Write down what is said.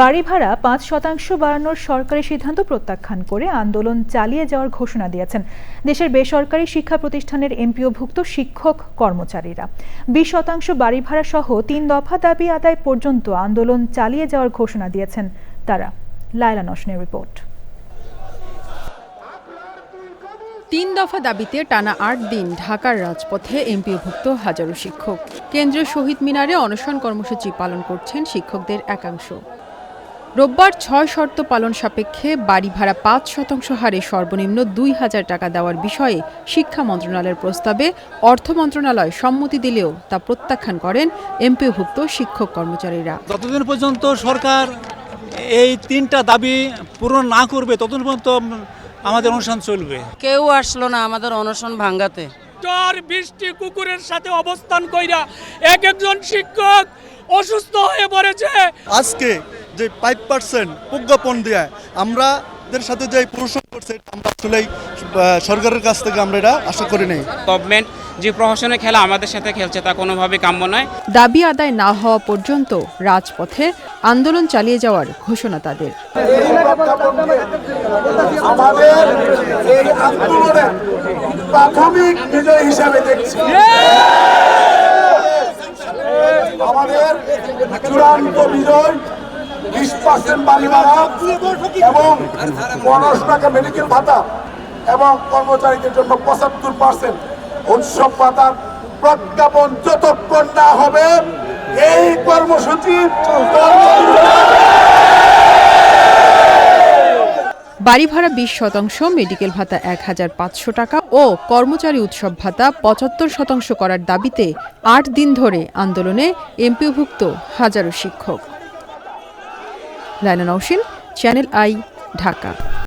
বাড়ি ভাড়া পাঁচ শতাংশ বাড়ানোর সরকারি সিদ্ধান্ত প্রত্যাখ্যান করে আন্দোলন চালিয়ে যাওয়ার ঘোষণা দিয়েছেন দেশের বেসরকারি শিক্ষা প্রতিষ্ঠানের এমপিওভুক্ত শিক্ষক কর্মচারীরা। বিশ শতাংশ বাড়ি ভাড়া সহ তিন দফা দাবি আদায় পর্যন্ত আন্দোলন চালিয়ে যাওয়ার ঘোষণা দিয়েছেন তারা। লায়লা নসনের রিপোর্ট। তিন দফা দাবিতে টানা আট দিন ঢাকার রাজপথে এমপিওভুক্ত হাজারো শিক্ষক। কেন্দ্রীয় শহীদ মিনারে অনশন কর্মসূচি পালন করছেন শিক্ষকদের একাংশ। রোববার ছয় শর্ত পালন সাপেক্ষে বাড়ি ভাড়া পাঁচ শতাংশ হারে সর্বনিম্ন দুই হাজার টাকা দেওয়ার বিষয়ে শিক্ষা মন্ত্রণালয়ের প্রস্তাবে অর্থ মন্ত্রণালয় সম্মতি দিলেও তা প্রত্যাখ্যান করেন এমপিভুক্ত শিক্ষক কর্মচারীরা। যতদিন পর্যন্ত সরকার এই তিনটা দাবি পূরণ না করবে ততদিন পর্যন্ত আমাদের অনুষ্ঠান চলবে। কেউ আসলো না আমাদের অনশন ভাঙ্গাতে। ঝড় বৃষ্টি কুকুরের সাথে অবস্থান কইরা এক একজন শিক্ষক অসুস্থ হয়ে পড়েছে। আজকে যে ফাইভ পার্সেন্ট প্রজ্ঞাপন দেয় আমরাদের সাথে যে প্রশ্ন করছে আমরা আসলেই সরকারের কাছ থেকে আমরা এটা আশা করি নাই। গভর্নমেন্ট যে প্রহসনের খেলা আমাদের সাথে খেলছে তা কোনোভাবে কাম্য নয়। দাবি আদায় না হওয়া পর্যন্ত রাজপথে আন্দোলন চালিয়ে যাওয়ার ঘোষণা তাদের। আমাদের এই আন্দোলনের প্রাথমিক বিজয় হিসাবে দেখছি। আমাদের চূড়ান্ত বিজয় বিশ পার্সেন্ট বাড়ি ভাড়া এবং পনেরোশ টাকা মেডিকেল ভাতা এবং কর্মচারীদের জন্য পঁচাত্তর পার্সেন্ট উৎসব ভাতা প্রজ্ঞাপন যতক্ষণ না হবে, এই কর্মসূচি বাড়ি ভাড়া বিশ শতাংশ মেডিকেল ভাতা এক হাজার পাঁচশো টাকা ও কর্মচারী উৎসব ভাতা পঁচাত্তর শতাংশ করার দাবিতে আট দিন ধরে আন্দোলনে এমপিভুক্ত হাজারো শিক্ষক। Laina Naushin channel I Dhaka.